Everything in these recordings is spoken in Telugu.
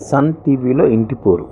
సన్ టీవీలో ఇంటి పోరు.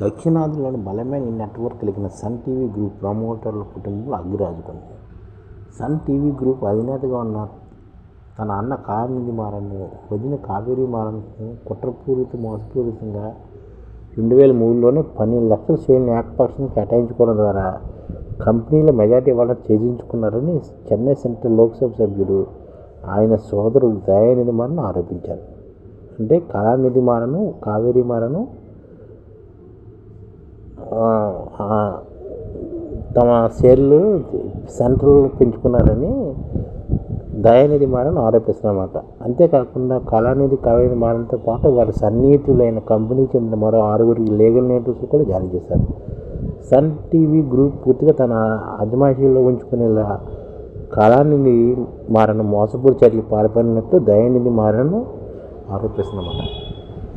దక్షిణాదిలోని బలమైన నెట్వర్క్ కలిగిన సన్ టీవీ గ్రూప్ ప్రమోటర్ల కుటుంబంలో అగ్గిరాజుకుంది. సన్ టీవీ గ్రూప్ అధినేతగా ఉన్న తన అన్న కామిని మారను వదిన కావేరి మారన్కు కుట్రపూరిత మోసపూరితంగా రెండు వేల మూడులోనే పన్నెండు లక్షల షేర్ని ఏకపక్షంగా కేటాయించుకోవడం ద్వారా కంపెనీల మెజార్టీ వాళ్ళని ఛేదించుకున్నారని చెన్నై సెంట్రల్ లోక్సభ సభ్యుడు ఆయన సోదరుడు దయానిధి మారను ఆరోపించారు. అంటే కళానిధి మారను కావేరి మారను తమ షేర్లు సెంట్రల్ పెంచుకున్నారని దయానిధి మారని ఆరోపిస్తున్నమాట. అంతేకాకుండా కళానిధి కావేరి మారంతో పాటు వారి సన్నిహితులైన కంపెనీకి చెందిన మరో ఆరుగురికి లీగల్ నోటీసులు కూడా జారీ చేశారు. సన్ టీవీ గ్రూప్ పూర్తిగా తన అజమాయిషీలో ఉంచుకునేలా కళానిధి మారను మోసపూరి చర్యలు పాల్పడినట్టు దయానిధి మారను ఆరోపిస్తున్నమాట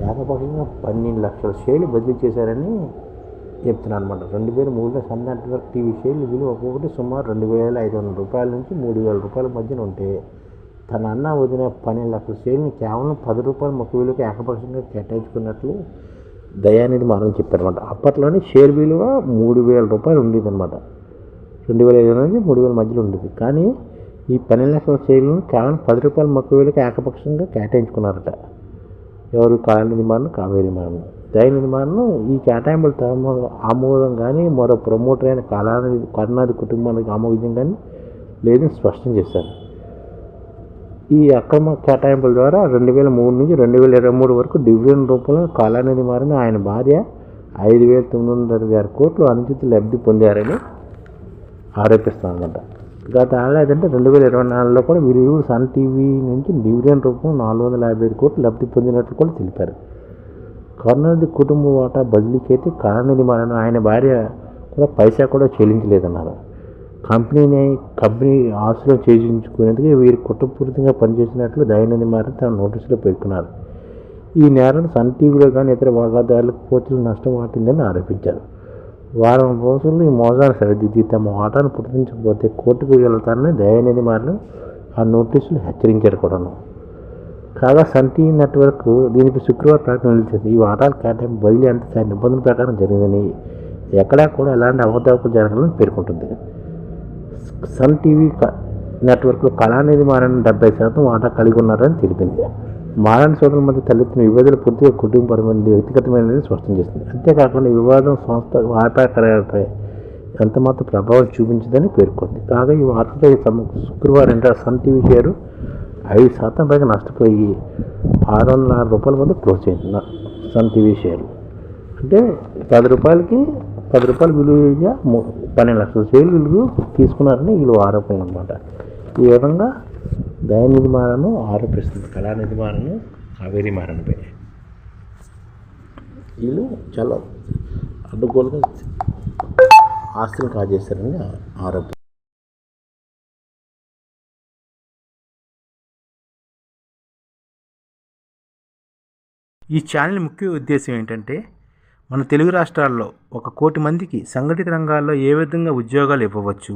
ఏకపక్షంగా పన్నెండు లక్షల షేర్లు బదిలీ చేశారని చెప్తున్నాను అనమాట రెండు వేల మూడులో సన్ నెట్వర్క్ టీవీ షేర్లు విలువ ఒక్కొక్కటి సుమారు రెండు వేల ఐదు వందల రూపాయల నుంచి మూడు వేల రూపాయల మధ్యన ఉంటే తన అన్న వదిన పన్నెండు లక్షల షేర్ని కేవలం పది రూపాయల ముప్పై వేలకు ఏకపక్షంగా కేటాయించుకున్నట్లు దయానిధి మారని చెప్పారనమాట అప్పట్లోనే షేర్ విలువ మూడు వేల రూపాయలు ఉండేది అనమాట రెండు వేల ఐదు నుంచి మూడు వేల మధ్యలో ఉండేది. కానీ ఈ పన్నెండు లక్షల షేర్లను కేవలం పది రూపాయల ముప్పై వేలకు ఏకపక్షంగా కేటాయించుకున్నారట. ఎవరు కాలనిధి నిర్మాణం కావేరి నిర్మాణం. దయ నిర్మాణం ఈ కేటాయింపుల తమ ఆమోదం కానీ మరో ప్రమోటర్ అయిన కళానిధి కరుణాది కుటుంబానికి ఆమోదం కానీ లేదని స్పష్టం చేశారు. ఈ అక్రమ కేటాయింపుల ద్వారా రెండు వేల మూడు నుంచి రెండు వేల ఇరవై మూడు వరకు డివిజన్ రూపంలో కళానిధి మారిన ఆయన భార్య ఐదు వేల తొమ్మిది వందల ఇరవై ఆరు కోట్లు అనుచిత లబ్ధి పొందారని ఆరోపిస్తానమాట గత ఏడాది రెండు వేల ఇరవై నాలుగులో కూడా వీరు సన్ టీవీ నుంచి డివిడెండ్ రూపంలో నాలుగు వందల యాభై ఐదు కోట్లు లబ్ధి పొందినట్లు కూడా తెలిపారు. కరుణానిధి కుటుంబ వాటా బదిలీకి అయితే కరుణానిధి మరణ ఆయన భార్య కూడా పైసా కూడా చెల్లించలేదన్నారు. కంపెనీని కంపెనీ ఆస్తులు చేయించుకునేందుకు వీరు కుట్రపూరితంగా పనిచేసినట్లు దయానిధి మారిన తన నోటీసులో పేర్కొన్నారు. ఈ నేరం సన్ టీవీలో కానీ ఇతర వాటాదారులకు పోతులు నష్టం వాటిందని ఆరోపించారు. వారం రోజులు ఈ మోసాలు సరిదిద్ది తమ వాటాను పుట్టించకపోతే కోర్టుకు వెళ్తారని దయానిధి మారని ఆ నోటీసులు హెచ్చరించారు కూడాను. కాగా సన్ టీవీ నెట్వర్క్ దీనికి శుక్రవారం ప్రకటన నిలిచింది ఈ వాటాల కేటాయింపు బదిలీ అంత నిబంధనల ప్రకారం జరిగిందని ఎక్కడా కూడా ఎలాంటి అవతవకలు జరగాలని పేర్కొంటుంది. సన్ టీవీ నెట్వర్క్లో కళానిధి మారిన డెబ్బై శాతం వాటా కలిగి ఉన్నారని తెలిపింది. మారాయణ సోదరుల మధ్య తలెత్తిన విభేదాలు పూర్తిగా కుటుంబపరమైనది వ్యక్తిగతమైనది స్పష్టం చేసింది అంతేకాకుండా వివాదం సంస్థ వ్యాపార ఎంతమాత్రం ప్రభావం చూపించదని పేర్కొంది. కాగా ఈ వార్తపై శుక్రవారం ఇంటర్ సన్ టీవీ షేరు ఐదు శాతం పైగా నష్టపోయి ఆరు వందల ఆరు రూపాయల వద్ద క్లోజ్ అయింది సన్ టీవీ షేర్. అంటే పది రూపాయలకి పది రూపాయల విలువగా పన్నెండు లక్షల షేర్లు విలువ తీసుకున్నారని వీళ్ళు ఆరోపణలు అనమాట ఈ విధంగా దయానిధి మారను ఆరోపిస్తుంది కళా మారను కావేరి మారణపై. వీళ్ళు చాలా అడ్డుగోలుగా ఆస్తులు కాజేశారని ఆరోపణ. ఈ ఛానల్ ముఖ్య ఉద్దేశం ఏంటంటే మన తెలుగు రాష్ట్రాల్లో ఒక కోటి మందికి సంఘటిత రంగాల్లో ఏ విధంగా ఉద్యోగాలు ఇవ్వవచ్చు